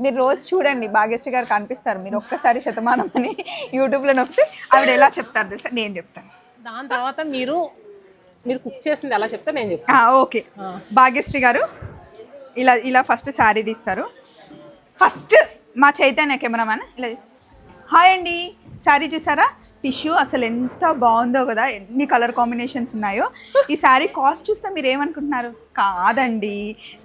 మీరు రోజు చూడండి భాగ్యశ్రీ గారు కనిపిస్తారు. మీరు ఒక్కసారి శతమానం అని యూట్యూబ్లో నొక్కితే ఆవిడ ఎలా చెప్తారు తెలుసా? నేను చెప్తాను. దాని తర్వాత మీరు మీరు కుక్ చేసింది ఎలా చెప్తే నేను చెప్తాను. ఓకే. భాగ్యశ్రీ గారు ఇలా ఇలా ఫస్ట్ శారీ తీస్తారు. ఫస్ట్ మా చైతన్య కెమెరామ్యాన్ ఇలా హాయ్ అండి. శారీ చూసారా? టిష్యూ అసలు ఎంత బాగుందో కదా ఎన్ని కలర్ కాంబినేషన్స్ ఉన్నాయో. ఈ శారీ కాస్ట్ చూస్తే మీరు ఏమనుకుంటున్నారు? కాదండి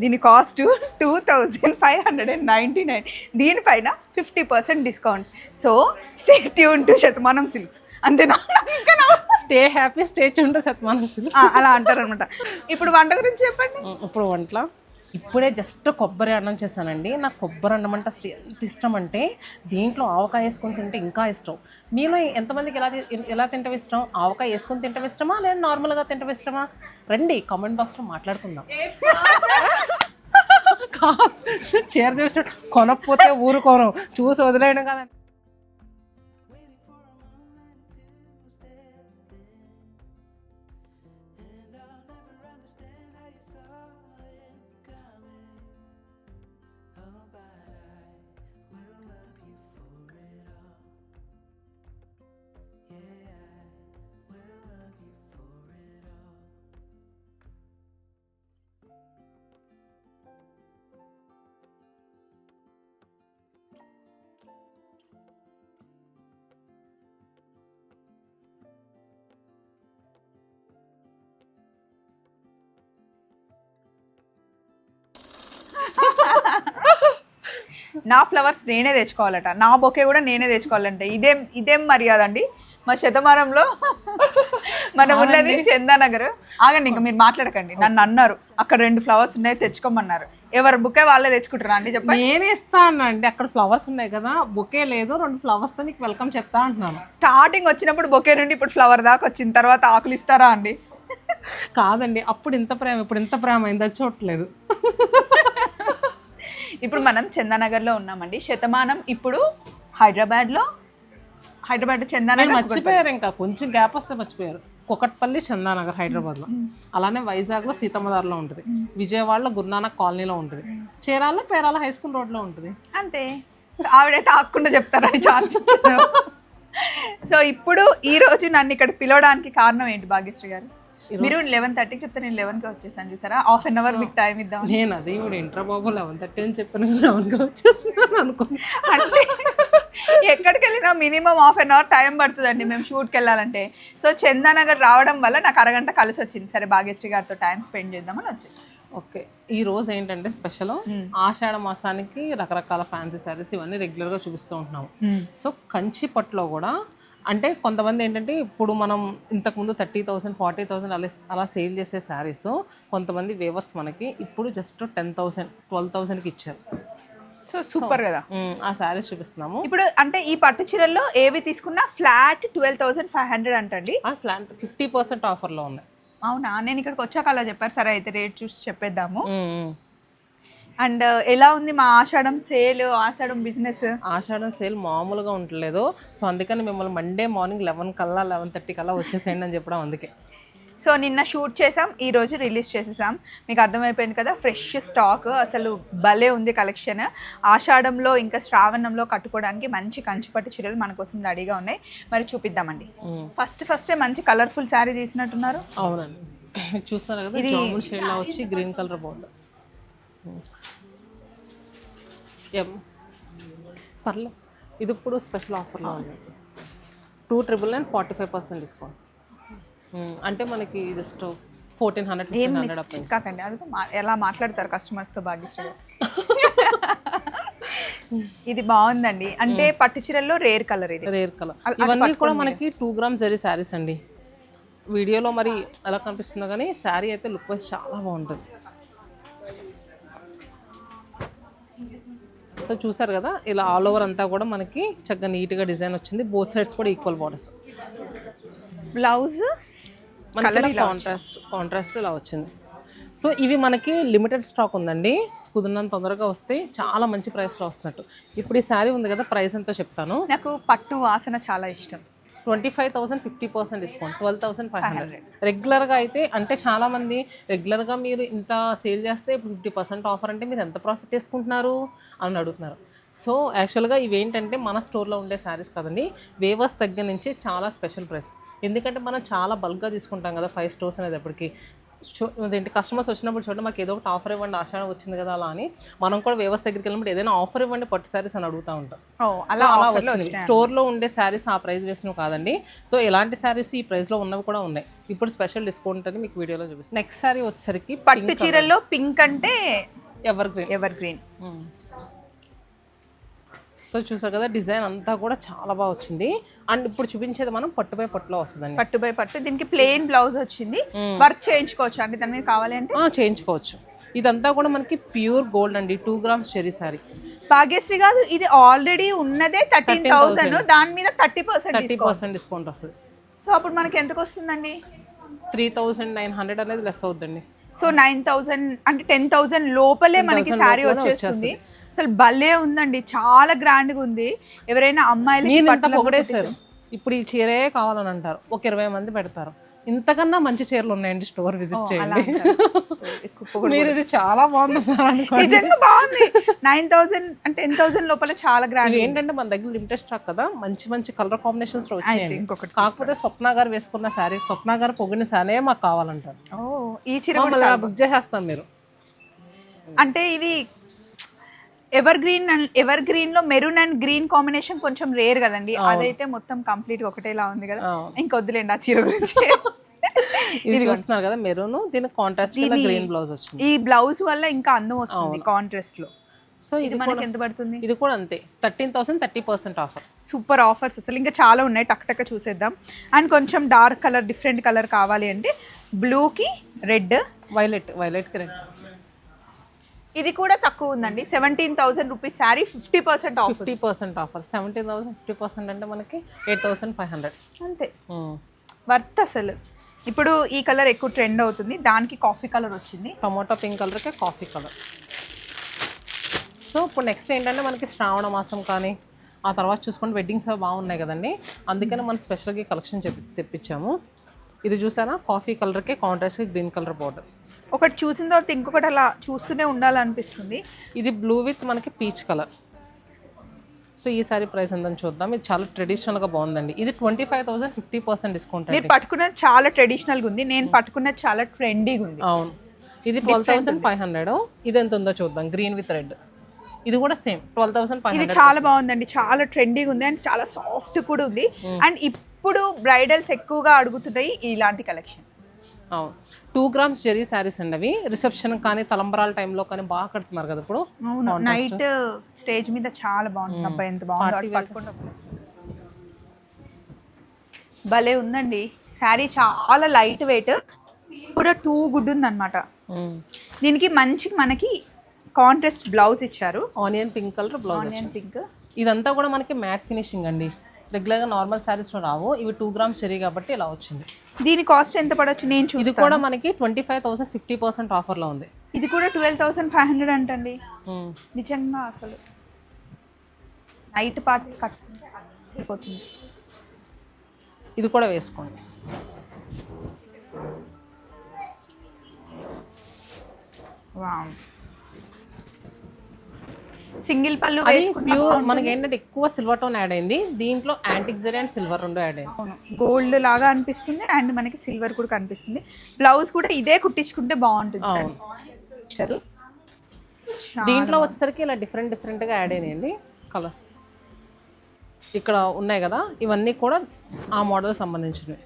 దీని cost two thousand five hundred and ninety nine. దీనిపైన fifty percent discount. So stay tune to Shatamanam silks అంతేనా? స్టే హ్యాపీ స్టే ఉంటే సత్మానం ఆ, అలా అంటారు అనమాట ఇప్పుడు వంట గురించి చెప్పండి. ఇప్పుడు వంటల? ఇప్పుడే జస్ట్ కొబ్బరి అన్నం చేశానండి. నాకు కొబ్బరి అన్నం అంటే అసలు ఎంత ఇష్టం అంటే దీంట్లో ఆవకాయ వేసుకొని తింటే ఇంకా ఇష్టం. మీలో ఎంతమందికి ఎలా ఎలా తింటే ఇష్టం? ఆవకాయ వేసుకొని తింటే ఇష్టమా? లేదా నార్మల్గా తింటే ఇష్టమా? రండి కామెంట్ బాక్స్లో మాట్లాడుకుందాం. చీర చూసి కొనకపోతే ఊరుకోను. చూసి వదిలేయడం కదా నా ఫ్లవర్స్ నేనే తెచ్చుకోవాలట. నా బొకే కూడా నేనే తెచ్చుకోవాలంట. ఇదేం ఇదేం మర్యాద అండి. మా శతమానంలో మనం ఉన్నది చందానగర్. ఆగండి ఇంకా మీరు మాట్లాడకండి. నన్ను అన్నారు. అక్కడ రెండు ఫ్లవర్స్ ఉన్నాయి తెచ్చుకోమన్నారు. ఎవరు బుకే వాళ్ళే తెచ్చుకుంటారా అండి? చెప్పండి. నేనే ఇస్తా అన్నండి అక్కడ ఫ్లవర్స్ ఉన్నాయి కదా బొకే లేదు రెండు ఫ్లవర్స్తో నీకు వెల్కమ్ చెప్తా అంటున్నాను. స్టార్టింగ్ వచ్చినప్పుడు బొకే నుండి ఇప్పుడు ఫ్లవర్ దాకా వచ్చిన తర్వాత ఆకులు ఇస్తారా అండి? కాదండి అప్పుడు ఇంత ప్రేమ ఇప్పుడు ఇంత ప్రేమ అయింది చూడట్లేదు. ఇప్పుడు మనం చందానగర్లో ఉన్నామండి. శతమానం ఇప్పుడు హైదరాబాద్లో. హైదరాబాద్ చందానగర్ మర్చిపోయారు ఇంకా కొంచెం గ్యాప్ వస్తే మర్చిపోయారు. కుకట్పల్లి చందానగర్ హైదరాబాద్లో అలానే వైజాగ్లో సీతమ్మదార్లో ఉంటుంది. విజయవాడలో గురునానక్ కాలనీలో ఉంటుంది. చీరాల్లో పేరాల హై స్కూల్ రోడ్లో ఉంటుంది. అంతే. ఆవిడైతే ఆకుండా చెప్తారని ఛాన్స్ సో ఇప్పుడు ఈ రోజు నన్ను ఇక్కడ పిలవడానికి కారణం ఏంటి భాగ్యశ్రీ గారు? మీరు లెవెన్ థర్టీకి చెప్తే నేను లెవెన్కి వచ్చేసాను చూసారా? హాఫ్ అన్ అవర్ మీకు టైం ఇద్దాం నేను అదే ఇప్పుడు ఇంటర్ బాబు లెవెన్ థర్టీ అని చెప్పాను లెవెన్గా వచ్చేస్తున్నాను అనుకున్నాను అంటే ఎక్కడికి వెళ్ళినా minimum half an hour time పడుతుందండి మేము షూట్కి వెళ్ళాలంటే. సో చందానగర్ రావడం వల్ల నాకు అరగంట కలిసి వచ్చింది. సరే భాగ్యశ్రీ గారితో టైం స్పెండ్ చేద్దామని వచ్చేసి ఓకే. ఈ రోజు ఏంటంటే స్పెషల్ ఆషాఢ మాసానికి రకరకాల ఫ్యాన్సీ శారీస్ ఇవన్నీ రెగ్యులర్గా చూపిస్తూ ఉంటున్నాము. సో కంచి పట్టులో కూడా అంటే కొంతమంది ఏంటంటే ఇప్పుడు మనం ఇంతకుముందు థర్టీ థౌసండ్ ఫార్టీ థౌసండ్ అలా అలా సేల్ చేసే శారీస్ కొంతమంది వేవర్స్ మనకి ఇప్పుడు జస్ట్ టెన్ థౌసండ్ ట్వెల్వ్ థౌసండ్కి ఇచ్చారు. సో సూపర్ కదా. ఆ శారీస్ చూపిస్తున్నాము. ఇప్పుడు అంటే ఈ పట్టు చీరల్లో ఏవి తీసుకున్నా flat twelve thousand five hundred అంటండి. ఆ ప్లాన్ ఫిఫ్టీ పర్సెంట్ ఆఫర్లో ఉన్నాయి. అవునా? నేను ఇక్కడికి వచ్చాక అలా చెప్పారు. సరే అయితే రేట్ చూసి చెప్పేద్దాము. అండ్ ఎలా ఉంది మా Ashadham sale Ashadham business? Ashadham sale మామూలుగా ఉండలేదు సో అందుకని మిమ్మల్ని మండే మార్నింగ్ లెవెన్ కల్లా లెవెన్ థర్టీ కల్లా వచ్చేసేయండి అని చెప్పడం అందుకే. సో నిన్న షూట్ చేసాం ఈ రోజు రిలీజ్ చేసేసాం. మీకు అర్థమైపోయింది కదా ఫ్రెష్ స్టాక్ అసలు భలే ఉంది కలెక్షన్ ఆషాఢంలో ఇంకా శ్రావణంలో కట్టుకోవడానికి మంచి కంచిపట్టు చీరలు మన కోసం రెడీగా ఉన్నాయి. మరి చూపిద్దామండి. ఫస్ట్ ఫస్టే మంచి కలర్ఫుల్ శారీ తీసినట్టున్నారు. అవునండి. చూస్తున్నారు కదా వచ్చి గ్రీన్ కలర్ బోర్డు ఎం పర్లే. ఇది ఇప్పుడు స్పెషల్ ఆఫర్లో ఉంది. Two triple nine forty five percent discount అంటే మనకి జస్ట్ ఫోర్టీన్ హండ్రెడ్ ఏం కాకండి. అది ఎలా మాట్లాడతారు కస్టమర్స్తో భాగ్యశ్రీ. ఇది బాగుందండి. అంటే పట్టు చీరల్లో రేర్ కలర్ ఇది. రేర్ కలర్ ఇవన్నీ కూడా మనకి టూ గ్రామ్ జరీ శారీస్ అండి. వీడియోలో మరి ఎలా కనిపిస్తుందో కానీ శారీ అయితే లుక్ వైజ్ చాలా బాగుంటుంది. సో చూసారు కదా ఇలా ఆల్ ఓవర్ అంతా కూడా మనకి చక్కగా నీట్గా డిజైన్ వచ్చింది. బోత్ సైడ్స్ కూడా equal borders blouse contrast contrast ఇలా వచ్చింది. సో ఇవి మనకి లిమిటెడ్ స్టాక్ ఉందండి. కుదిరినంత తొందరగా వస్తే చాలా మంచి ప్రైస్లో వస్తున్నట్టు. ఇప్పుడు ఈ శారీ ఉంది కదా ప్రైస్ ఎంతో చెప్తాను. నాకు పట్టు వాసన చాలా ఇష్టం. Twenty five thousand fifty percent discount twelve thousand five hundred రెగ్యులర్గా అయితే అంటే చాలా మంది రెగ్యులర్గా మీరు ఇంత సేల్ చేస్తే ఇప్పుడు ఫిఫ్టీ పర్సెంట్ ఆఫర్ అంటే మీరు ఎంత ప్రాఫిట్ చేసుకుంటున్నారు అని అడుగుతున్నారు. సో యాక్చువల్గా ఇవి ఏంటంటే మన స్టోర్లో ఉండే శారీస్ కదండి వేవర్స్ దగ్గర నుంచి చాలా స్పెషల్ ప్రైస్ ఎందుకంటే మనం చాలా బల్క్గా తీసుకుంటాం కదా ఫైవ్ స్టోర్స్ అనేది అదేంటి కస్టమర్స్ వచ్చినప్పుడు చూడండి మాకు ఏదో ఒకటి ఆఫర్ ఇవ్వండి ఆషాఢం వచ్చింది కదా అలా అని మనం కూడా వ్యవస్థ దగ్గరికి వెళ్ళినప్పుడు ఏదైనా ఆఫర్ ఇవ్వండి పట్టు శారీస్ అని అడుగుతూ ఉంటాం. అలా అలా వచ్చింది. స్టోర్లో ఉండే శారీస్ ఆ ప్రైస్ వేసినవి కాదండి. సో ఎలాంటి శారీస్ ఈ ప్రైస్లో ఉన్నవి కూడా ఉన్నాయి. ఇప్పుడు స్పెషల్ డిస్కౌంట్ అని మీకు వీడియోలో చూపిస్తాను. నెక్స్ట్ శారీ వచ్చేసరికి పట్టు చీరల్లో పింక్ అంటే ever green ever green so చూసారు కదా డిజైన్ అంతా కూడా చాలా బాగా వచ్చింది. అండ్ ఇప్పుడు చూపించేది మనం పట్టుపై పట్టులో వస్తుందండి. పట్టు బై పట్టు. దీనికి ప్లెయిన్ బ్లౌజ్ వచ్చింది. వర్క్ చేయించుకోవచ్చు అంటే దాని మీద కావాలి అంటే? చేయించుకోవచ్చు. ఇదంతా కూడా మనకి ప్యూర్ గోల్డ్ అండి. Two grams cherry sari Bhagyashree కాదు ఇది ఆల్రెడీ ఉన్నదే థర్టీన్ థౌసండ్ దాని మీద thirty percent thirty percent discount వస్తుంది. సో అప్పుడు మనకి ఎంతకు వస్తుందండి? త్రీ థౌసండ్ నైన్ హండ్రెడ్ అనేది లెస్ అవుతుందండి సో నైన్ థౌసండ్ అంటే టెన్ థౌసండ్ లోపలే మనకి శారీ వచ్చేస్తుంది. అసలు భలే ఉందండి. చాలా గ్రాండ్గా ఉంది. ఎవరైనా పొగడేశారు. ఇప్పుడు ఈ చీరే కావాలని అంటారు ఒక ఇరవై మంది పెడతారు. ఇంతకన్నా మంచి చీరలు ఉన్నాయండి స్టోర్ విజిట్ చేయండి. మీరు ఇది చాలా బాగుంది. నైన్ థౌసండ్ అంటే టెన్ థౌసండ్ లోపల చాలా గ్రాండ్ ఏంటంటే మన దగ్గర లిమిటెడ్ స్టాక్ కదా. మంచి మంచి కలర్ కాంబినేషన్స్లో ఇంకొకటి కాకపోతే స్వప్న గారు వేసుకున్న శారీ స్వప్న గారు పొగిన శారీ మాకు కావాలంటారు. ఈ చీర బుక్ చేసేస్తాం మీరు. అంటే ఇది ఎవర్ గ్రీన్ అండ్ ఎవర్ గ్రీన్లో మెరూన్ అండ్ గ్రీన్ కాంబినేషన్ కొంచెం రేర్ కదండి. అదైతే మొత్తం కంప్లీట్ ఒకటేలా ఉంది కదా. అవును. ఇంకొద్దులేండి ఆ చీర గురించి. ఇది చూస్తున్నారు కదా మెరూన్ దీనికి కాంట్రాస్ట్ గ్రీన్ బ్లౌజ్ వచ్చింది. ఈ బ్లౌజ్ వల్ల ఇంకా అందం వస్తుంది కాంట్రాస్ట్లో. సో ఇది మనకి ఎంత పడుతుంది? ఇది కూడా అంతే. Thirteen thousand thirty percent offer super offers అసలు. ఇంకా చాలా ఉన్నాయి. టక్ టక్ చూసేద్దాం. అండ్ కొంచెం డార్క్ కలర్ డిఫరెంట్ కలర్ కావాలి అంటే బ్లూకి రెడ్ వైలెట్ వైలెట్కి రెడ్ ఇది కూడా తక్కువ ఉందండి. Seventeen thousand rupees sari fifty percent off fifty percent offer seventeen thousand fifty percent అంటే మనకి ఎయిట్ థౌసండ్ ఫైవ్ హండ్రెడ్ అంతే. వర్త్ అసలు. ఇప్పుడు ఈ కలర్ ఎక్కువ ట్రెండ్ అవుతుంది. దానికి కాఫీ కలర్ వచ్చింది. టమాటో పింక్ కలర్కి కాఫీ కలర్ సో ఇప్పుడు నెక్స్ట్ ఏంటంటే మనకి శ్రావణ మాసం కానీ ఆ తర్వాత చూసుకుంటే వెడ్డింగ్స్ అవి బాగున్నాయి కదండి. అందుకని మనం స్పెషల్గా కలెక్షన్ చెప్పి తెప్పించాము. ఇది చూసారా? కాఫీ కలర్కి కాంట్రాస్ట్కి గ్రీన్ కలర్ బార్డర్ ఒకటి చూసిన తర్వాత ఇంకొకటి అలా చూస్తూనే ఉండాలనిపిస్తుంది. ఇది బ్లూ విత్ మనకి పీచ్ కలర్ సో ఈ సారీ ప్రైస్ ఎంతని చూద్దాం. ఇది చాలా ట్రెడిషనల్గా బాగుందండి. ఇది twenty five thousand fifty percent discount మీరు పట్టుకున్నది చాలా ట్రెడిషనల్గా ఉంది. నేను పట్టుకున్నది చాలా ట్రెండీగా ఉంది. అవును. ఇది ట్వెల్వ్ థౌసండ్ ఫైవ్ హండ్రెడ్ ఇది ఎంత ఉందో చూద్దాం. గ్రీన్ విత్ రెడ్ ఇది కూడా సేమ్ ట్వెల్వ్ థౌసండ్ ఫైవ్ ఇది చాలా బాగుందండి. చాలా ట్రెండీగా ఉంది అండ్ చాలా సాఫ్ట్ కూడా ఉంది. అండ్ ఇప్పుడు బ్రైడల్స్ ఎక్కువగా అడుగుతున్నాయి ఇలాంటి కలెక్షన్ అవును. టూ గ్రామ్స్ జెరీ శారీస్ అండి అవి రిసెప్షన్ కానీ తలంబరాల టైంలో కానీ బాగా కడుతున్నారు కదా ఇప్పుడు. అవును. నైట్ స్టేజ్ మీద చాలా బాగుంటుంది అబ్బాయి ఎంత బాగుందో. పట్టుకున్నప్పుడు భలే ఉందండి. శారీ చాలా లైట్ వెయిట్ కూడా టూ గుడ్ ఉందన్నమాట. దీనికి మంచి మనకి కాంట్రాస్ట్ బ్లౌజ్ ఇచ్చారు. Onion pink colour blouse onion pink ఇదంతా కూడా మనకి మ్యాట్ ఫినిషింగ్ అండి. రెగ్యులర్గా నార్మల్ శారీస్లో రావు. ఇవి టూ గ్రామ్స్ జెరీ కాబట్టి ఇలా వచ్చింది. దీని కాస్ట్ ఎంత పడవచ్చు నేను ఇది చూసి కూడా మనకి twenty five thousand fifty percent ఆఫర్లో ఉంది. ఇది కూడా ట్వెల్వ్ థౌసండ్ ఫైవ్ హండ్రెడ్ అంటండి. నిజంగా అసలు నైట్ పార్టీ కట్టుకుంటే అయిపోతుంది. ఇది కూడా వేసుకోండి. వావ్. సింగిల్ పళ్ళు ప్యూర్ మనకి ఏంటంటే ఎక్కువ సిల్వర్ టోన్ యాడ్ అయింది. దీంట్లో యాంటిక్ జరీ అండ్ సిల్వర్ రెండు యాడ్ అయింది. గోల్డ్ లాగా అనిపిస్తుంది అండ్ మనకి సిల్వర్ కూడా కనిపిస్తుంది. బ్లౌజ్ కూడా ఇదే కుట్టించుకుంటే బాగుంటుంది. దీంట్లో వచ్చేసరికి ఇలా డిఫరెంట్ డిఫరెంట్గా యాడ్ అయినాయండి కలర్స్ ఇక్కడ ఉన్నాయి కదా ఇవన్నీ కూడా ఆ మోడల్ సంబంధించినవి.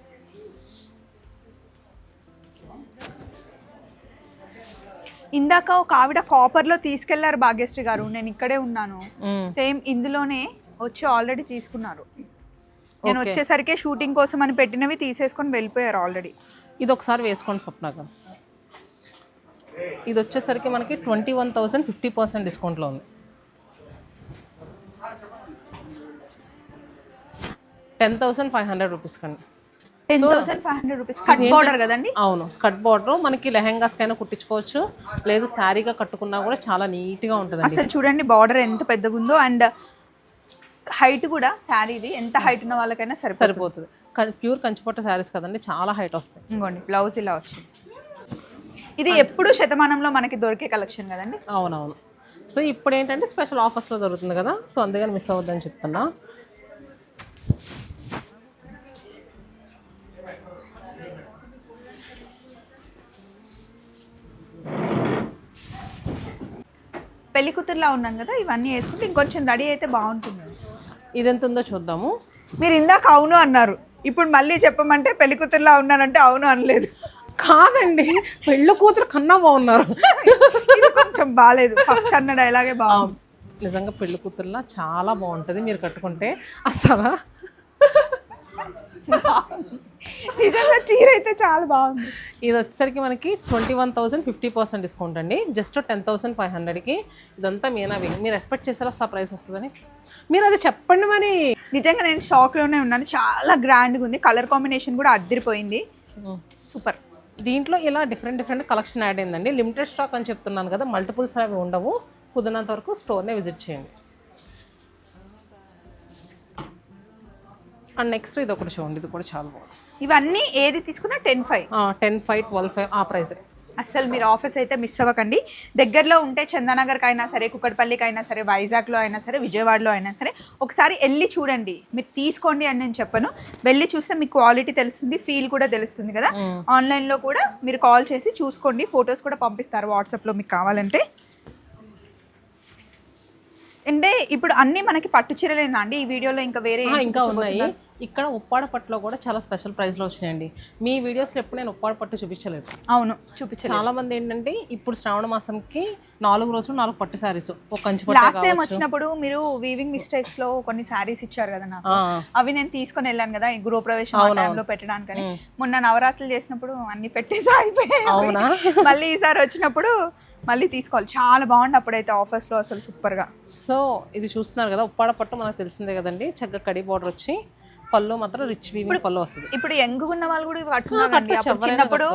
ఇందాక ఒక ఆవిడ కాపర్లో తీసుకెళ్ళారు భాగ్యశ్రీ గారు. నేను ఇక్కడే ఉన్నాను. సేమ్ ఇందులోనే వచ్చి ఆల్రెడీ తీసుకున్నారు. నేను వచ్చేసరికి షూటింగ్ కోసం అని పెట్టినవి తీసేసుకొని వెళ్ళిపోయారు ఆల్రెడీ ఇది ఒకసారి వేసుకోండి స్వప్నాక ఇది వచ్చేసరికి మనకి twenty one thousand fifty percent డిస్కౌంట్లో ఉంది. Ten thousand five hundred rupees కండి. Ten thousand five hundred rupees cut border కదండి? అవును స్కర్ట్ బార్డర్ మనకి లెహెంగాస్కైనా కుట్టించుకోవచ్చు. లేదు శారీగా కట్టుకున్నా కూడా చాలా నీట్గా ఉంటుంది అసలు చూడండి బార్డర్ ఎంత పెద్దగా ఉందో అండ్ హైట్ కూడా శారీది. ఎంత హైట్ ఉన్న వాళ్ళకైనా సరిపోతుంది. సరిపోతుంది. ప్యూర్ కంచిపట్టు శారీస్ కదండి చాలా హైట్ వస్తాయి. ఇంకోండి బ్లౌజ్ ఇలా వచ్చింది. ఇది ఎప్పుడు శతమానంలో మనకి దొరికే కలెక్షన్ కదండి? అవునవును. సో ఇప్పుడు ఏంటంటే స్పెషల్ ఆఫర్స్లో దొరుకుతుంది కదా. సో అందుకని మిస్ అవ్వద్దని చెప్తున్నా. పెళ్ళి కూతురులా ఉన్నాను కదా ఇవన్నీ వేసుకుంటే ఇంకొంచెం రెడీ అయితే బాగుంటుంది. ఇది ఎంత ఉందో చూద్దాము. మీరు ఇందాక అవును అన్నారు. ఇప్పుడు మళ్ళీ చెప్పమంటే పెళ్ళి కూతురులా ఉన్నానంటే అవును అనలేదు. కాదండి పెళ్ళి కూతురు కన్నా బాగున్నారు. ఇది కొంచెం బాగాలేదు ఫస్ట్ అన్న డైలాగే బాగుంది. నిజంగా పెళ్ళి కూతురులా చాలా బాగుంటుంది మీరు కట్టుకుంటే. అసలు? నిజంగా చీర అయితే చాలా బాగుంది. ఇది వచ్చేసరికి మనకి twenty one thousand fifty percent discount అండి జస్ట్ టెన్ థౌసండ్ ఫైవ్ హండ్రెడ్కి ఇదంతా మీనా మీరు ఎక్స్పెక్ట్ చేసేలా అసలు ప్రైస్ వస్తుందని. మీరు అది చెప్పండి మరి. నిజంగా నేను షాక్లోనే ఉన్నాను. చాలా గ్రాండ్గా ఉంది. కలర్ కాంబినేషన్ కూడా అద్దరిపోయింది. సూపర్ దీంట్లో ఇలా డిఫరెంట్ డిఫరెంట్ కలెక్షన్ యాడ్ అయిందండి. లిమిటెడ్ స్టాక్ అని చెప్తున్నాను కదా మల్టిపుల్స్ అవి ఉండవు. కుదిరినంత వరకు స్టోర్నే విజిట్ చేయండి. అండ్ నెక్స్ట్ ఇది ఒకటి చూడండి. ఇది కూడా చాలా బాగుంది. ఇవన్నీ ఏది తీసుకున్నా ten five. Ten five twelve five ఆ ప్రైస్. అస్సలు మీరు ఆఫీస్ అయితే మిస్ అవ్వకండి. దగ్గరలో ఉంటే చందానగర్కి అయినా సరే కుక్కడపల్లికి అయినా సరే వైజాగ్లో అయినా సరే విజయవాడలో అయినా సరే ఒకసారి వెళ్ళి చూడండి. మీరు తీసుకోండి అని నేను చెప్పను. వెళ్ళి చూస్తే మీకు క్వాలిటీ తెలుస్తుంది ఫీల్ కూడా తెలుస్తుంది కదా. ఆన్లైన్లో కూడా మీరు కాల్ చేసి చూసుకోండి ఫొటోస్ కూడా పంపిస్తారు వాట్సాప్లో మీకు కావాలంటే. అంటే ఇప్పుడు అన్నీ మనకి పట్టు చీరలేనా అండి? ఈ వీడియోలో ఇంకా వేరే ఇంకా ఉన్నాయి. ఇక్కడ ఉప్పాడ పట్టులో కూడా చాలా స్పెషల్ ప్రైస్లో వచ్చినాయండి. మీ వీడియోస్లో ఎప్పుడు నేను ఉప్పాడ పట్టు చూపించలేదు. అవును చూపించండి చాలా మంది ఏంటంటే ఇప్పుడు శ్రావణ మాసంకి నాలుగు రోజులు నాలుగు పట్టు శారీస్ ఒక కంచి లాస్ట్ టైం వచ్చినప్పుడు మీరు వీవింగ్ మిస్టేక్స్లో కొన్ని శారీస్ ఇచ్చారు కదా నాకు. అవి నేను తీసుకొని వెళ్ళాను కదా ఈ గృహప్రవేశం టైంలో పెట్టడానికని. మొన్న నవరాత్రులు చేసినప్పుడు అన్ని పెట్టేసి అయిపోయాయి అవునా? మళ్ళీ ఈసారి వచ్చినప్పుడు మళ్ళీ తీసుకోవాలి. చాలా బాగుంది అప్పుడైతే ఆఫర్స్లో అసలు సూపర్గా సో ఇది చూస్తున్నారు కదా ఉప్పాడ పట్టు మనకు తెలిసిందే కదండి. చక్కగా కడి బార్డర్ వచ్చి పళ్ళు మాత్రం రిచ్ వీవింగ్ పళ్ళు వస్తుంది. ఇప్పుడు యంగ్ ఉన్న వాళ్ళు కూడా అప్పుడు చిన్నప్పుడు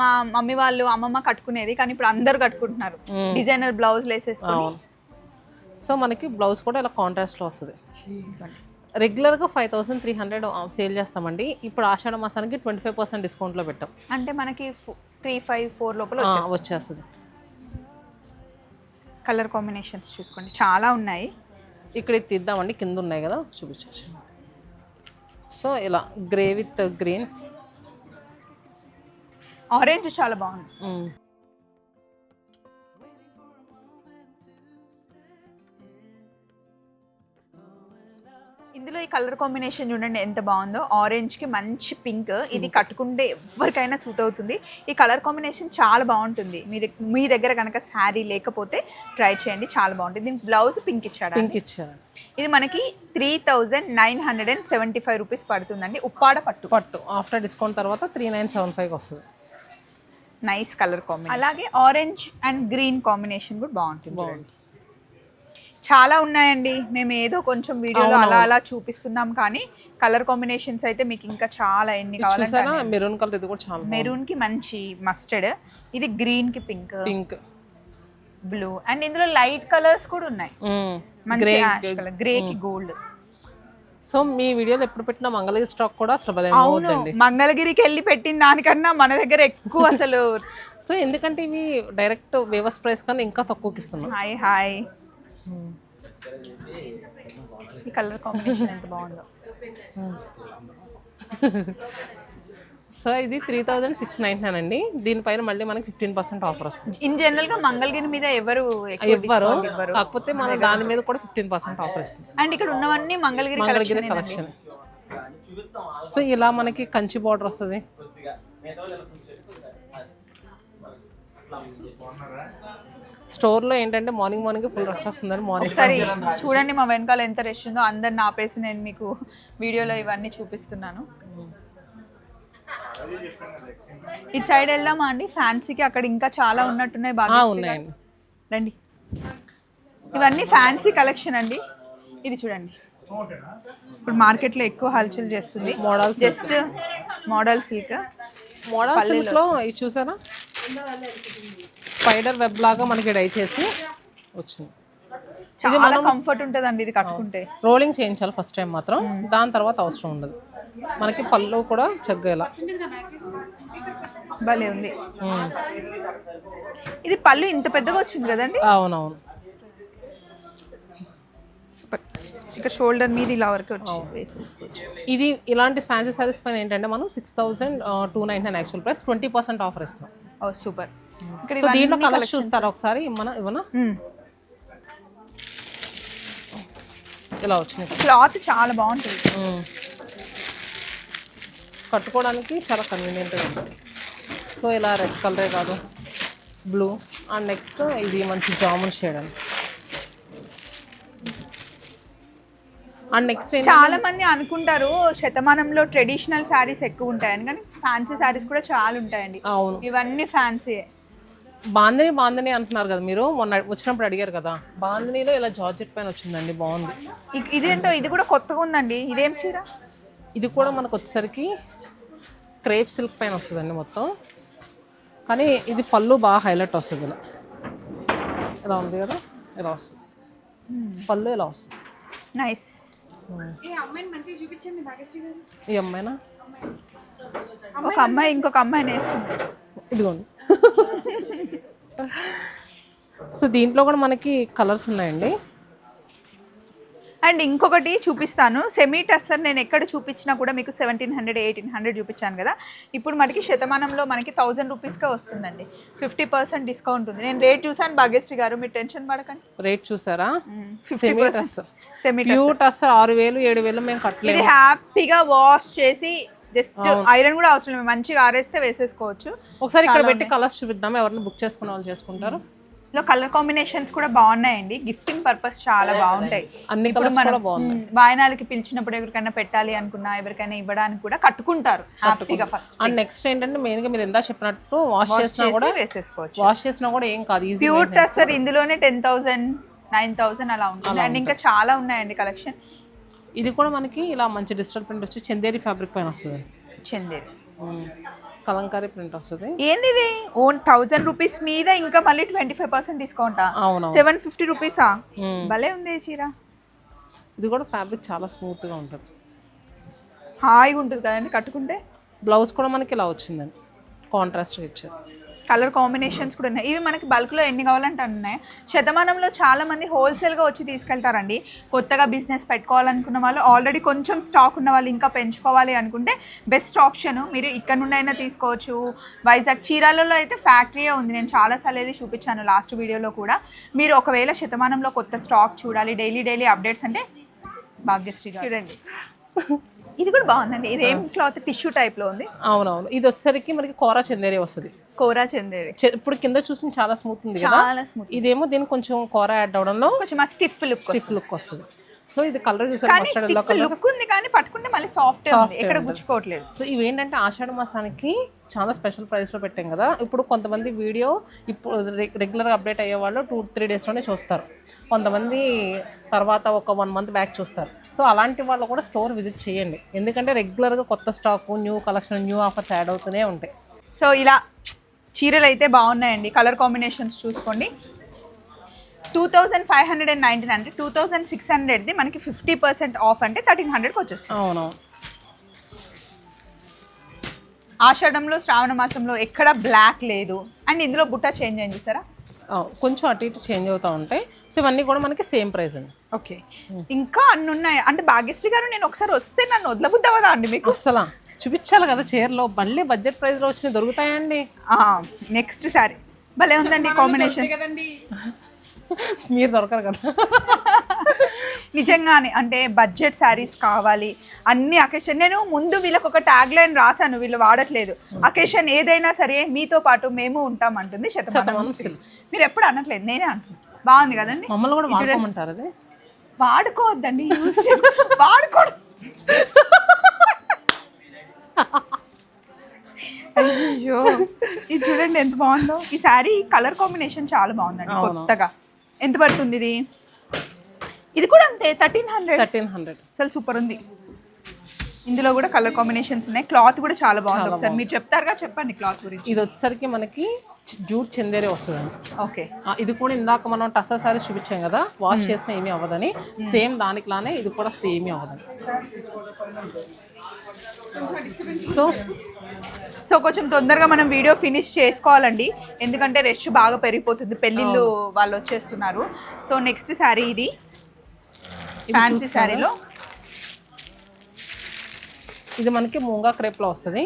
మా మమ్మీ వాళ్ళు అమ్మమ్మ కట్టుకునేది కానీ ఇప్పుడు అందరు కట్టుకుంటున్నారు. డిజైనర్ బ్లౌజ్ వేసేసుకొని సో మనకి బ్లౌజ్ కూడా ఇలా కాంట్రాస్ట్లో వస్తుంది. రెగ్యులర్గా five thousand three hundred sale చేస్తామండి. ఇప్పుడు ఆషాఢ మాసానికి ట్వంటీ ఫైవ్ పర్సెంట్ డిస్కౌంట్లో పెట్టాం. అంటే మనకి త్రీ ఫైవ్ ఫోర్ లోపల వచ్చేస్తుంది. కలర్ కాంబినేషన్స్ చూసుకోండి. చాలా ఉన్నాయి. ఇక్కడ తీద్దామండి. కింద ఉన్నాయి కదా. చూపించవచ్చు సో ఇలా గ్రే విత్ గ్రీన్. ఆరెంజ్ చాలా బాగుంది. ఇందులో ఈ కలర్ కాంబినేషన్ చూడండి ఎంత బాగుందో. ఆరెంజ్కి మంచి పింక్ ఇది కట్టుకుంటే ఎవరికైనా సూట్ అవుతుంది. ఈ కలర్ కాంబినేషన్ చాలా బాగుంటుంది. మీరు మీ దగ్గర కనుక శారీ లేకపోతే ట్రై చేయండి. చాలా బాగుంటుంది. దీనికి బ్లౌజ్ పింక్ ఇచ్చాడు? పింక్ ఇచ్చారు ఇది మనకి three thousand nine hundred and seventy five rupees పడుతుందండి. ఉప్పాడ పట్టు. పట్టు. ఆఫ్టర్ డిస్కౌంట్ తర్వాత త్రీ నైన్ సెవెన్ ఫైవ్కి వస్తుంది. నైస్ కలర్ కాంబినేషన్ అలాగే ఆరెంజ్ అండ్ గ్రీన్ కాంబినేషన్ కూడా బాగుంటుంది. బాగుంది చాలా ఉన్నాయండి. మేము ఏదో కొంచెం వీడియోలో అలా అలా చూపిస్తున్నాం కానీ కలర్ కాంబినేషన్స్ అయితే మీకు ఇంకా చాలా ఎన్ని కావాలంటే మెరూన్ కలర్ ఇది కూడా చాలా మెరూన్కి మంచి మస్టర్డ్. ఇది గ్రీన్కి పింక్. పింక్. బ్లూ. అండ్ ఇందులో లైట్ కలర్స్ కూడా ఉన్నాయి. మంచి గ్రే కి గోల్డ్. సో మీ వీడియోలో ఎప్పుడు పెట్టిన మంగళగిరి స్టాక్ కూడా అసలు అవును. మంగళగిరికి వెళ్ళి పెట్టిన దానికన్నా మన దగ్గర ఎక్కువ అసలు సో ఎందుకంటే ఇవి డైరెక్ట్ వేవస్ ప్రైస్ కన్నా ఇంకా తక్కువకి ఇస్తున్నాం హాయ్ హాయ్. ఈ కలర్ కాంబినేషన్ ఎంత బాగుందో. సో ఇది three thousand six nine nine అండి. దీనిపైన మళ్ళీ మనకి ఫిఫ్టీన్ పర్సెంట్ ఆఫర్ వస్తుంది. ఇన్ జనరల్గా మంగళగిరి మీద ఎవరు ఇవ్వరు. కాకపోతే మన దాని మీద కూడా ఫిఫ్టీన్ పర్సెంట్ ఆఫర్ ఇస్తుంది అండ్ ఇక్కడ ఉన్నవన్నీ Mangalagiri Mangalagiri collection collection so ఇలా మనకి కంచి బార్డర్ వస్తుంది. స్టోర్లో ఏంటంటే మార్నింగ్ మార్నింగ్ ఫుల్ రష్ వస్తుందని మార్నింగ్ ఒకసారి చూడండి మా వెనకాల ఎంత రష్ ఉందో. అందరిని ఆపేసి నేను మీకు వీడియోలో ఇవన్నీ చూపిస్తున్నాను. ఇటు సైడ్ వెళ్దామా అండి? ఫ్యాన్సీకి అక్కడ ఇంకా చాలా ఉన్నట్టున్నాయి బాగా ఉన్నాయండి. రండి. ఇవన్నీ ఫ్యాన్సీ కలెక్షన్ అండి. ఇది చూడండి. ఇప్పుడు మార్కెట్లో ఎక్కువ హల్చల్ చేస్తుంది. Model just model silk. Model సిల్క్లో ఇది చూసారా? స్పైడర్ వెబ్ లాగా మనకి డై చేసి వచ్చింది. చాలా కంఫర్ట్ ఉంటుందండి ఇది కట్టుకుంటే. రోలింగ్ చేయించాలి ఫస్ట్ టైం మాత్రం. దాని తర్వాత అవసరం ఉండదు. మనకి పళ్ళు కూడా చక్కగా ఇలా భలే ఉంది. ఇది పళ్ళు ఇంత పెద్దగా వచ్చింది కదండి? అవునవును. సూపర్. ఇక్కడ షోల్డర్ మీద ఇలా వరకు వచ్చి వేసేసుకోవచ్చు. ఇది ఇలాంటి ఫ్యాన్సీ సారీస్ పైన ఏంటంటే మనం six thousand two nine nine actual price twenty percent offer ఇస్తాం ఓ సూపర్. సో దీంట్లో కలర్స్ చూస్తారా ఒకసారి? ఇవ్వనా? ఇవ్వనా ఇలా వచ్చినాయి. క్లాత్ చాలా బాగుంటుంది. కట్టుకోవడానికి చాలా కన్వీనియంట్గా ఉంటుంది సో ఇలా రెడ్ కలరే కాదు బ్లూ అండ్ నెక్స్ట్ ఇది మంచి జామున్ షేడ్ అని అండ్ నెక్స్ట్ చాలా మంది అనుకుంటారు శతమానంలో ట్రెడిషనల్ శారీస్ ఎక్కువ ఉంటాయని కానీ ఫ్యాన్సీ శారీస్ కూడా చాలా ఉంటాయండి. అవును. ఇవన్నీ ఫ్యాన్సీ బాందిని బాందిని అంటున్నారు కదా మీరు. మొన్న వచ్చినప్పుడు అడిగారు కదా. బాందినిలో ఇలా జార్జెట్ పైన వచ్చిందండి బాగుంది. ఇదేంటో ఇది కూడా కొత్తగా ఉందండి. ఇదేం చీర? ఇది కూడా మనకు వచ్చేసరికి క్రేప్ సిల్క్ పైన వస్తుందండి మొత్తం. కానీ ఇది పళ్ళు బాగా హైలైట్ వస్తుంది ఇలా. ఇలా ఉంది కదా ఇలా వస్తుంది. పళ్ళు ఇలా వస్తుంది. నైస్. ఈ అమ్మాయినా? ఒక అమ్మాయి ఇంకొక అమ్మాయిని వేసుకుంది. ఇదిగోండి. సో దీంట్లో కూడా మనకి కలర్స్ ఉన్నాయండి. అండ్ ఇంకొకటి చూపిస్తాను. సెమీ టస్సర్ నేను ఎక్కడ చూపించినా కూడా మీకు సెవెంటీన్ హండ్రెడ్ ఎయిటీన్ హండ్రెడ్ చూపించాను కదా. ఇప్పుడు మనకి శతమానంలో మనకి థౌజండ్ రూపీస్కే వస్తుందండి. ఫిఫ్టీ పర్సెంట్ డిస్కౌంట్ ఉంది. నేను రేట్ చూసాను భాగ్యశ్రీ గారు మీరు టెన్షన్ పడకండి. రేట్ చూసారా? Fifty semi percent tussar. Semi pure tussar ఆరు వేలు ఏడు వేలు మేము కట్టలేదు. హ్యాపీగా వాష్ చేసి జస్ట్ ఐరన్ కూడా అవసరం లేదు. మంచిగా ఆరేస్తే వేసేసుకోవచ్చు. ఒకసారి ఇక్కడ పెట్టి కలర్స్ చూపిద్దాం. ఎవరిని బుక్ చేసుకున్న వాళ్ళు చేసుకుంటారు. ఇందులో కలర్ కాంబినేషన్స్ కూడా బాగున్నాయండి. గిఫ్టింగ్ పర్పస్ చాలా బాగుంటాయి. అన్ని కలర్స్ కూడా బాగున్నాయి. వాయనాలకి పిలిచినప్పుడు ఎవరికైనా పెట్టాలి అనుకున్నా ఎవరికైనా ఇవ్వడానికి కూడా కట్టుకుంటారు. హ్యాపీగా ఫస్ట్ అండ్ నెక్స్ట్ ఏంటంటే మెయిన్గా మీరు ఎంత చెప్పినట్టు వాష్ చేసినా కూడా వేసేసుకోవచ్చు. వాష్ చేసినా కూడా ఏం కాదు. ప్యూర్ టస్సర్ ఇందులోనే టెన్ థౌసండ్ నైన్ థౌసండ్ అలా ఉంటుంది. అండ్ ఇంకా చాలా ఉన్నాయండి కలెక్షన్ ఇది కూడా మనకి ఇలా మంచి డిజిటల్ ప్రింట్ వచ్చి చందేరి ఫ్యాబ్రిక్ పైన వస్తుంది. చెందేది కలంకారీ ప్రింట్ వస్తుంది. ఏంది ఇది ఓన్ థౌసండ్ రూపీస్ మీద ఇంకా మళ్ళీ ట్వంటీ ఫైవ్ పర్సెంట్ డిస్కౌంటా అవును సెవెన్ ఫిఫ్టీ రూపీసా. భలే ఉంది చీర. ఇది కూడా ఫ్యాబ్రిక్ చాలా స్మూత్గా ఉంటుంది. హాయిగా ఉంటుంది కదండి కట్టుకుంటే? బ్లౌజ్ కూడా మనకి ఇలా వచ్చిందండి. కాంట్రాస్ట్ ఇచ్చారు. కలర్ కాంబినేషన్స్ కూడా ఉన్నాయి. ఇవి మనకి బల్క్లో ఎన్ని కావాలంటే ఉన్నాయి. శతమానంలో చాలా మంది హోల్సేల్గా వచ్చి తీసుకెళ్తారండి. కొత్తగా బిజినెస్ పెట్టుకోవాలనుకున్న వాళ్ళు ఆల్రెడీ కొంచెం స్టాక్ ఉన్న వాళ్ళు ఇంకా పెంచుకోవాలి అనుకుంటే బెస్ట్ ఆప్షన్ మీరు ఇక్కడ నుండి అయినా తీసుకోవచ్చు. వైజాగ్ చీరాలలో అయితే ఫ్యాక్టరీయే ఉంది. నేను చాలాసార్లు వెళ్ళి చూపించాను లాస్ట్ వీడియోలో కూడా. మీరు ఒకవేళ శతమానంలో కొత్త స్టాక్ చూడాలి డైలీ డైలీ అప్డేట్స్ అంటే భాగ్యశ్రీ చూడండి. ఇది కూడా బాగుందండి. ఇది ఏం క్లాత్ టిష్యూ టైప్లో ఉంది. అవునవును. ఇది వచ్చేసరికి మనకి కోరా చందేరి వస్తుంది. కోరా చందేరి. ఇప్పుడు కింద చూసిన చాలా స్మూత్ ఉంది కదా? చాలా స్మూత్ ఇదేమో దీనికి కొంచెం కోర యాడ్ అవడంలో కొంచెం స్టిఫ్ లుక్ స్టిఫ్ లుక్ వస్తుంది. సో ఇది కలర్ చూసారు లుక్ ఉంది కానీ పట్టుకుంటే మళ్ళీ సాఫ్ట్ ఎక్కడ గుచ్చుకోవట్లేదు. సో ఇవేంటంటే ఆషాఢ మాసానికి చాలా స్పెషల్ ప్రైస్లో పెట్టాం కదా. ఇప్పుడు కొంతమంది వీడియో ఇప్పుడు రెగ్యులర్గా అప్డేట్ అయ్యే వాళ్ళు టూ త్రీ డేస్లోనే చూస్తారు. కొంతమంది తర్వాత ఒక వన్ మంత్ బ్యాక్ చూస్తారు. సో అలాంటి వాళ్ళు కూడా స్టోర్ విజిట్ చేయండి. ఎందుకంటే రెగ్యులర్గా కొత్త stock new collection new offers add అవుతూనే ఉంటాయి. సో ఇలా చీరలు అయితే బాగున్నాయండి. కలర్ కాంబినేషన్స్ చూసుకోండి. Two thousand five hundred and nineteen అంటే టూ థౌజండ్ సిక్స్ హండ్రెడ్ది మనకి ఫిఫ్టీ పర్సెంట్ ఆఫ్ అంటే థర్టీన్ హండ్రెడ్కి వచ్చేస్తుంది అవునవును ఆషాఢంలో శ్రావణ మాసంలో ఎక్కడ బ్లాక్ లేదు. అండ్ ఇందులో బుట్ట చేంజ్ అయింది చూసారా? అవును. కొంచెం అటు ఇటు చేంజ్ అవుతూ ఉంటాయి. సో ఇవన్నీ కూడా మనకి సేమ్ ప్రైస్ అండి. ఓకే. ఇంకా అన్ని ఉన్నాయి అంటే భాగ్యశ్రీ గారు నేను ఒకసారి వస్తే నన్ను వదలబుద్దవదా అండి మీకు? అస్సలా. చూపించాలి కదా చీరలో. మళ్ళీ బడ్జెట్ ప్రైస్లో వచ్చినవి దొరుకుతాయండి. నెక్స్ట్ సారీ. భలే ఉందండి కాంబినేషన్ మీరు దొరకరు కదా. నిజంగానే అంటే బడ్జెట్ శారీస్ కావాలి అన్ని అకేషన్ నేను ముందు వీళ్ళకి ఒక ట్యాగ్ లైన్ రాశాను వీళ్ళు వాడట్లేదు. అకేషన్ ఏదైనా సరే మీతో పాటు మేము ఉంటాం అంటుంది శతమానం సిల్క్స్. మీరు ఎప్పుడు అనట్లేదు నేనే అంటున్నాను బాగుంది కదండి? మమ్మల్ని కూడా వాడుకోమంటారు అది? వాడుకోవద్దండి యూస్ వాడుకోవద్దు. అయ్యో ఇది చూడండి ఎంత బాగుందో. ఈ శారీ కలర్ కాంబినేషన్ చాలా బాగుందండి. కొత్తగా. ఎంత పడుతుంది ఇది? ఇది కూడా అంతే థర్టీన్ హండ్రెడ్ థర్టీన్ హండ్రెడ్ అసలు సూపర్ ఉంది. ఇందులో కూడా కలర్ కాంబినేషన్స్ ఉన్నాయి. క్లాత్ కూడా చాలా బాగుంది ఒకసారి. మీరు చెప్తారుగా? చెప్పండి క్లాత్ గురించి. ఇది వచ్చేసరికి మనకి జూట్ చందేరే వస్తుందండి. ఓకే. ఇది కూడా ఇందాక మనం టస్సా సారీస్ చూపించాం కదా వాష్ చేసిన ఏమీ అవ్వదని. సేమ్ దానికిలానే ఇది కూడా అసలు ఏమీ అవ్వదని సో సో కొంచెం తొందరగా మనం వీడియో ఫినిష్ చేసుకోవాలండి. ఎందుకంటే రష్ బాగా పెరిగిపోతుంది. పెళ్ళిళ్ళు వాళ్ళు వచ్చేస్తున్నారు. సో నెక్స్ట్ శారీ ఇది. ఫ్యాన్సీ శారీలో ఇది మనకి మూంగా క్రేప్లో వస్తుంది.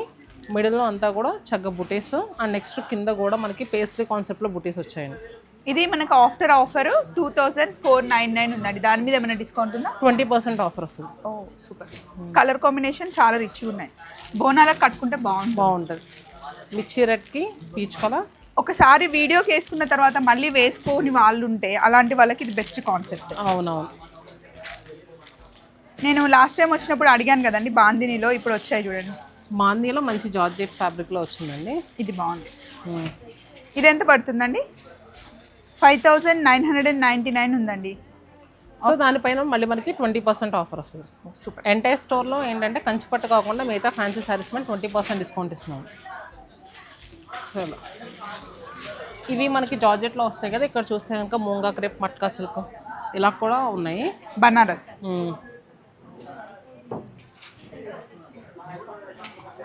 మిడిల్లో అంతా కూడా చగ్గ బుటీస్. అండ్ నెక్స్ట్ కింద కూడా మనకి పేస్ట్రీ కాన్సెప్ట్లో బుటీస్ వచ్చాయండి. ఇది మనకు after offer two thousand four nine nine ఉందండి. దాని మీద ఏమైనా డిస్కౌంట్ ఉందా? ట్వంటీ పర్సెంట్ ఆఫర్ వస్తుంది. ఓ సూపర్. కలర్ కాంబినేషన్ చాలా రిచ్ ఉన్నాయి. బోనాలకు కట్టుకుంటే బాగుంటుంది. బాగుంటుంది. మిర్చి రెడ్కి పీచ్ కలర్. ఒకసారి వీడియోకి వేసుకున్న తర్వాత మళ్ళీ వేసుకోని వాళ్ళు ఉంటే అలాంటి వాళ్ళకి ఇది బెస్ట్ కాన్సెప్ట్ అవునవును. నేను లాస్ట్ టైం వచ్చినప్పుడు అడిగాను కదండి బాందినిలో ఇప్పుడు వచ్చాయి చూడండి. మాందీలో మంచి జార్జెట్ ఫ్యాబ్రిక్లో వచ్చిందండి. ఇది బాగుంది. ఇది ఎంత పడుతుందండి? Five thousand nine hundred and ninety nine ఉందండి. సో దానిపైన మళ్ళీ మనకి ట్వంటీ పర్సెంట్ ఆఫర్ వస్తుంది. సూపర్. ఎంటైర్ స్టోర్లో ఏంటంటే కంచిపట్టు కాకుండా మిగతా ఫ్యాన్సీ శారీస్ మీద ట్వంటీ పర్సెంట్ డిస్కౌంట్ ఇస్తున్నాం. సో. ఇవి మనకి జార్జెట్లో వస్తాయి కదా ఇక్కడ చూస్తే కనుక మూంగా క్రేప్ మట్కా సిల్క్ ఇలా కూడా ఉన్నాయి. బనారస్.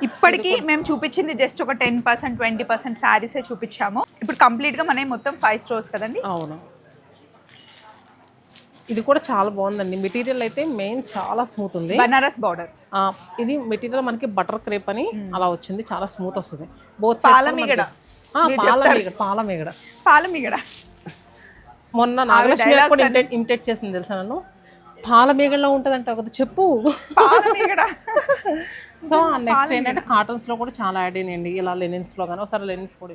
ఇప్పటికీ మేము చూపించింది జస్ట్ ఒక టెన్ పర్సెంట్ ట్వంటీ పర్సెంట్ శారీసే చూపించాము. ఇప్పుడు కంప్లీట్గా మనకి మొత్తం ఫైవ్ స్టోర్స్ కదండి? అవును. ఇది కూడా చాలా బాగుందండి. మెటీరియల్ అయితే మెయిన్ చాలా స్మూత్ ఉంది. బనారస్ బార్డర్ ఇది మెటీరియల్ మనకి బటర్ క్రేప్ అని అలా వచ్చింది. చాలా స్మూత్ వస్తుంది. బోత్ పాల మీగడ. పాల మీగడ పాల మీగడ. పాల మీగడ. మొన్న నాగలక్ష్మి కూడా ఇమిటేట్ చేసింది తెలుసా నన్ను? పాల మీగడలో ఉంటుందంట కదా చెప్పు. సో నెక్స్ట్ ఏంటంటే కాటన్స్లో కూడా చాలా యాడ్ అయినాయండి ఇలా లెనిన్స్లో కానీ ఒకసారి లెనిన్స్ కూడా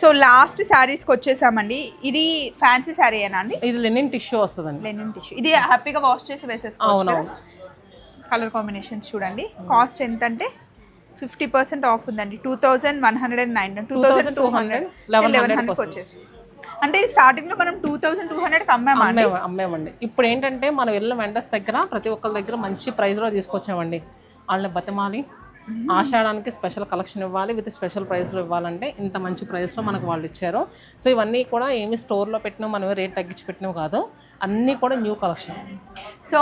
సో లాస్ట్ శారీస్కి వచ్చేసామండి. ఇది ఫ్యాన్సీ శారీ ఏనా అండి? ఇది లెనిన్ టిష్యూ వస్తుందండి. లెనిన్ టిష్యూ ఇది హ్యాపీగా వాష్ చేసి వేసేసుకోవచ్చు కలర్ కాంబినేషన్స్ చూడండి. కాస్ట్ ఎంత అంటే ఫిఫ్టీ పర్సెంట్ ఆఫ్ ఉందండి two thousand one hundred and nine two thousand two hundred 1100 eleven హండ్రెడ్కి వచ్చేసి అంటే ఈ స్టార్టింగ్లో మనం టూ థౌసండ్ టూ హండ్రెడ్ అమ్మామా అమ్మేమండి. ఇప్పుడు ఏంటంటే మనం వెళ్ళిన వెండర్స్ దగ్గర ప్రతి ఒక్కరి దగ్గర మంచి ప్రైస్లో తీసుకొచ్చామండి. వాళ్ళని బతిమాలి ఆషాఢానికి స్పెషల్ కలెక్షన్ ఇవ్వాలి విత్ స్పెషల్ ప్రైస్లో ఇవ్వాలంటే ఇంత మంచి ప్రైస్లో మనకు వాళ్ళు ఇచ్చారు. సో ఇవన్నీ కూడా ఏమి స్టోర్లో పెట్టినా మనం రేట్ తగ్గించి పెట్టినవి కాదు. అన్నీ కూడా న్యూ కలెక్షన్. సో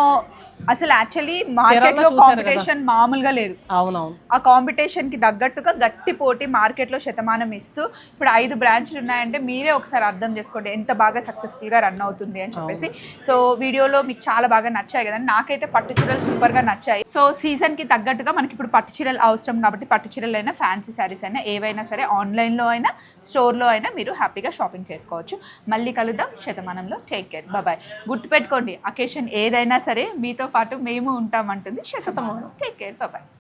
అసలు యాక్చువల్లీ మార్కెట్లో కాంపిటీషన్ మామూలుగా లేదు. అవునవును. ఆ కాంపిటీషన్కి తగ్గట్టుగా గట్టి పోటీ మార్కెట్లో శతమానం ఇస్తూ ఇప్పుడు ఐదు బ్రాంచ్లు ఉన్నాయంటే మీరే ఒకసారి అర్థం చేసుకోండి ఎంత బాగా సక్సెస్ఫుల్గా రన్ అవుతుంది అని చెప్పేసి. సో వీడియోలో మీకు చాలా బాగా నచ్చాయి కదండి. నాకైతే పట్టు చీరలు సూపర్గా నచ్చాయి. సో సీజన్కి తగ్గట్టుగా మనకి ఇప్పుడు పట్టు చీరలు అవసరం కాబట్టి పట్టు చీరలు అయినా ఫ్యాన్సీ శారీస్ అయినా ఏవైనా సరే ఆన్లైన్లో అయినా స్టోర్లో అయినా మీరు హ్యాపీగా షాపింగ్ చేసుకోవచ్చు. మళ్ళీ కలుద్దాం. శతమానంలో టేక్ కేర్ బాయ్ గుర్తుపెట్టుకోండి అకేషన్ ఏదైనా సరే మీతో పాటు మేము ఉంటామంటుంది శతమానం. Take care bye